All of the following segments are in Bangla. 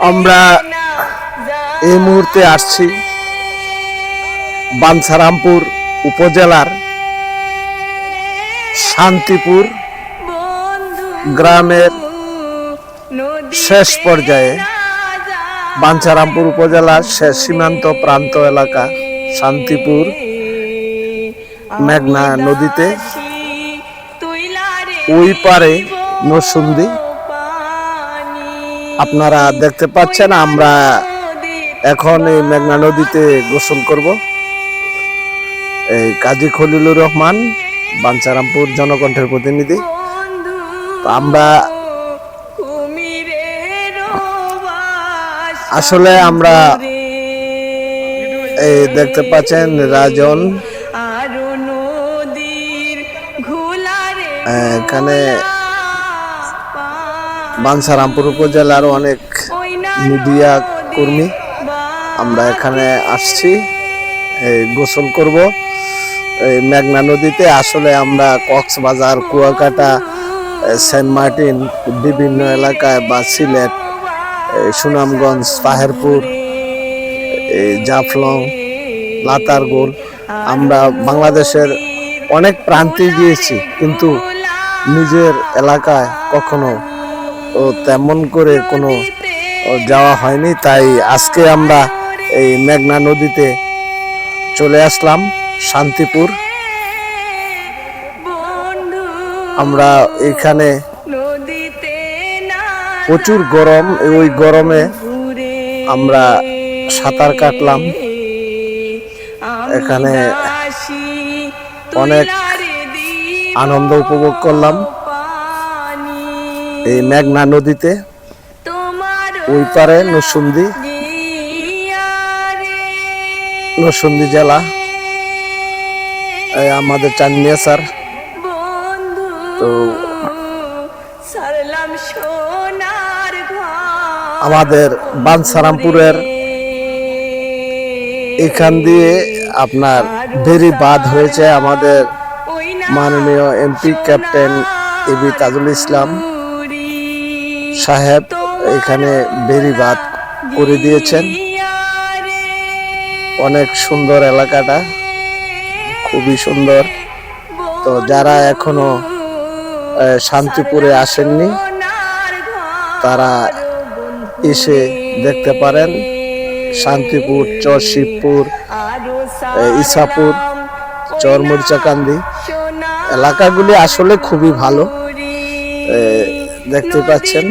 আমরা এই মুহূর্তে আসছি বাঞ্ছারামপুর উপজেলার শান্তিপুর গ্রামের শেষ পর্যায়ে বাঞ্ছারামপুর উপজেলার শেষ সীমান্ত প্রান্ত এলাকা শান্তিপুর মেঘনা নদীতে। ওই পারে নসুন্দি আপনারা দেখতে পাচ্ছেন আমরা এখন এই মেঘনা নদীতে গোসল করব। এই কাজী খলিলুর রহমান বাঞ্ছারামপুর জনকণ্ঠের প্রতিনিধি। তো আমরা আসলে আমরা এই দেখতে পাচ্ছেন রাজন। আরও এখানে বাঞ্ছারামপুর উপজেলার অনেক মিডিয়া কর্মী। আমরা এখানে আসছি গোসল করব। এই মেঘনা নদীতে আসলে আমরা কক্সবাজার, কুয়াকাটা সেন্ট মার্টিন, বিভিন্ন এলাকায় বা সিলেট সুনামগঞ্জ, তাহেরপুর এই জাফলং, লাতারগোল। আমরা বাংলাদেশের অনেক প্রান্তে গিয়েছি, কিন্তু নিজের এলাকায় কখনো তেমন করে কোনো যাওয়া হয়নি, তাই আজকে আমরা এই মেঘনা নদীতে চলে আসলাম, শান্তিপুর। আমরা এখানে প্রচুর গরম ওই গরমে আমরা সাঁতার কাটলাম। এখানে অনেক আনন্দ উপভোগ করলাম। এই মেঘনা নদীতে ওই পারে নসুন্দি নরসিংদী জেলা। এই আমাদের চান্দিয়া স্যার। তো আমাদের বানসারামপুরের এখান দিয়ে আপনার বেরি বাদ হয়েছে আমাদের মাননীয় M P captain A B Tajul Islam. সাহেব এখানে বেরি বাদ করে দিয়েছেন। অনেক সুন্দর এলাকাটা খুবই সুন্দর। তো যারা এখনও শান্তিপুরে আসেননি তারা এসে দেখতে পারেন শান্তিপুর চর শিবপুর ইসাপুর, চর মরিচাকান্দি এলাকাগুলি আসলে খুবই ভালো। দেখতে পাচ্ছেন।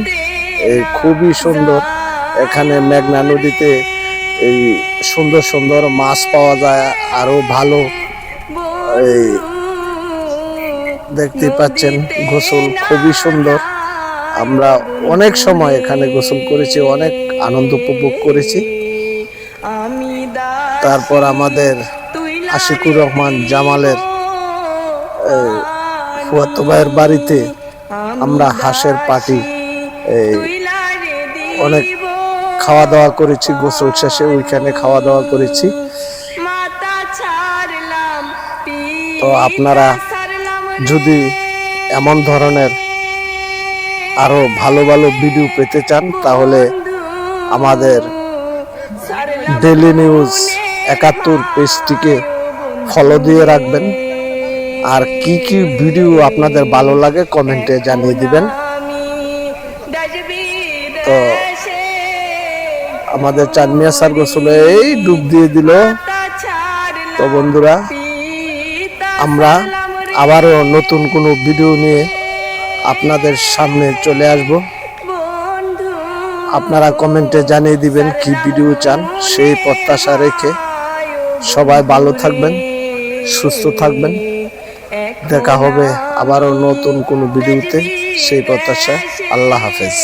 এই খুবই সুন্দর। এখানে মেঘনা নদীতে এই সুন্দর সুন্দর মাছ পাওয়া যায়, আরও ভালো। এই দেখতে পাচ্ছেন গোসল, খুবই সুন্দর। আমরা অনেক সময় এখানে গোসল করেছি, অনেক আনন্দ উপভোগ করেছি। তারপর আমাদের আশিকুর রহমান জামালের ফুয়াতো ভাইয়ের বাড়িতে আমরা হাঁসের পাটি অনেক খাওয়া দাওয়া করেছি, গোসল শেষে ওইখানে খাওয়া দাওয়া করেছি। তো আপনারা যদি এমন ধরনের আরও ভালো ভালো ভিডিও পেতে চান, তাহলে আমাদের ডেলি নিউজ একাত্তর পেজটিকে ফলো দিয়ে রাখবেন। আর কি কি ভিডিও আপনাদের ভালো লাগে কমেন্টে জানিয়ে দিবেন। তো আমাদের চাঁদমিয়া স্যার গোসলে এই ডুব দিয়ে দিল। তো বন্ধুরা, আমরা আবারও নতুন কোনো ভিডিও নিয়ে আপনাদের সামনে চলে আসব। আপনারা কমেন্টে জানিয়ে দিবেন কি ভিডিও চান, সেই প্রত্যাশা রেখে সবাই ভালো থাকবেন, সুস্থ থাকবেন। দেখা হবে আবারও নতুন কোনো ভিডিওতে। সেই প্রত্যাশা আল্লাহ হাফেজ।